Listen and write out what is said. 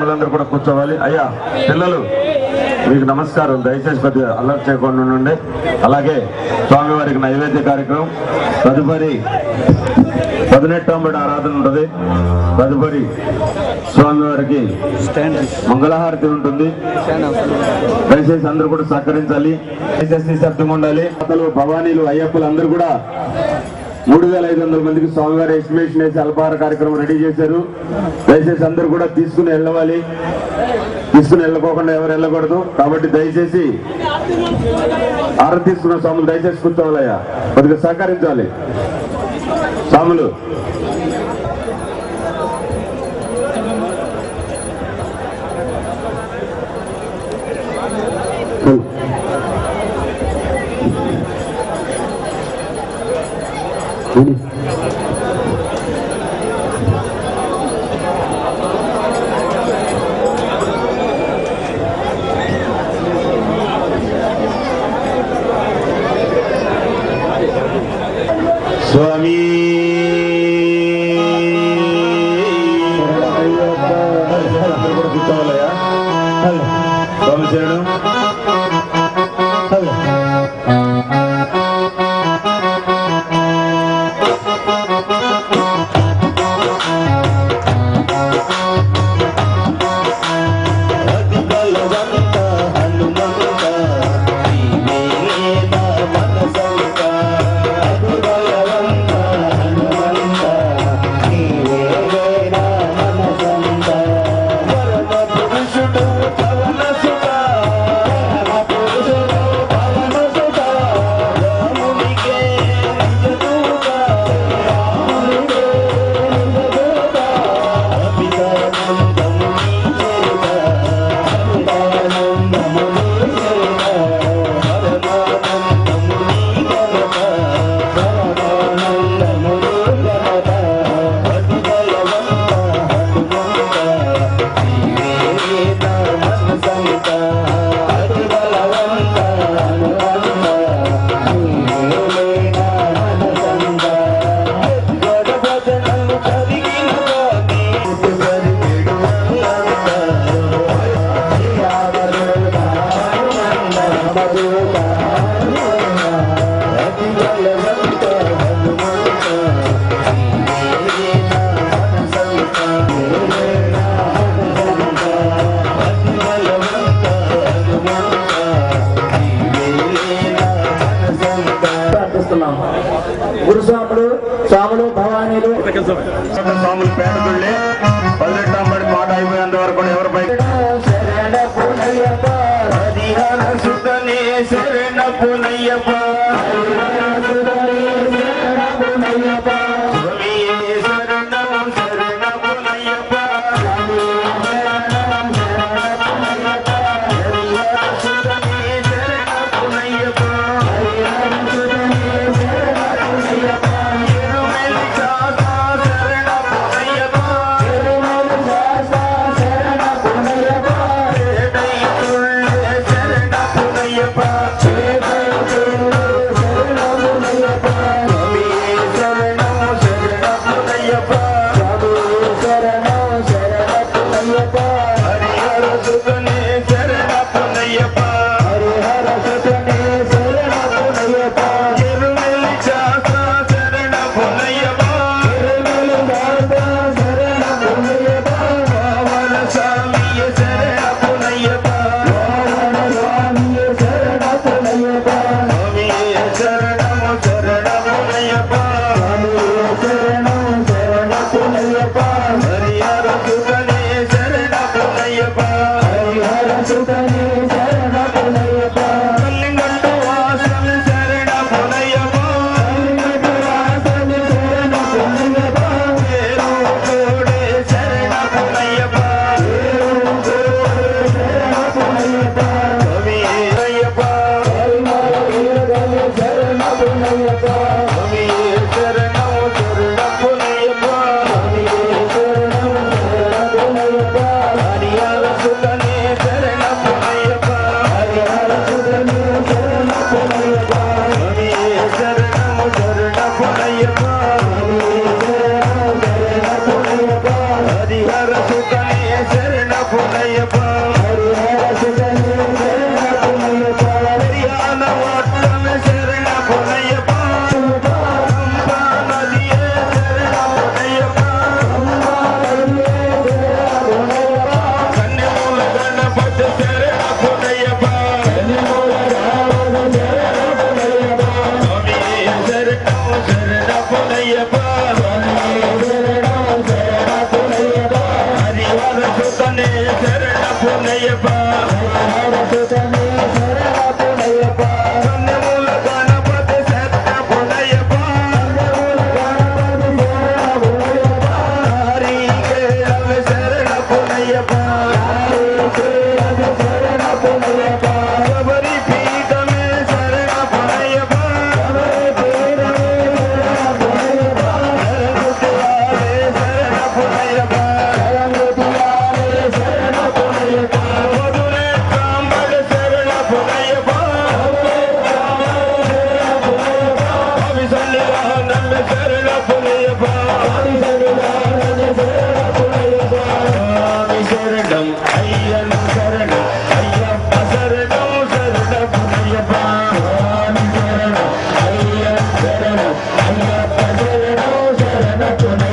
పిల్లలందరూ కూడా కూర్చోవాలి. అయ్యా పిల్లలు మీకు నమస్కారం. దయచేసి కొద్దిగా అలర్ట్ చేయకుండా ఉండండి. అలాగే స్వామివారికి నైవేద్య కార్యక్రమం. తదుపరి పదినెట్టంబడి ఆరాధన ఉంటుంది. తదుపరి స్వామివారికి మంగళహారతి ఉంటుంది. దయచేసి అందరూ కూడా సహకరించాలి. దయచేసి నిశ్శబ్దంగా ఉండాలి అతలు భవానీలు అయ్యప్పలు అందరూ కూడా మూడు వేల ఐదు వందల మందికి స్వామివారి ఎస్టిమేషన్ వేసి అల్పహార కార్యక్రమం రెడీ చేశారు. దయచేసి అందరు కూడా తీసుకుని వెళ్ళవాలి. తీసుకుని వెళ్ళకోకుండా ఎవరు వెళ్ళకూడదు. కాబట్టి దయచేసి ఆరతి తీసుకున్న స్వాములు దయచేసి కూర్చోవాలయ్యా. కొద్దిగా సహకరించాలి. స్వాములు Cool. Gracias.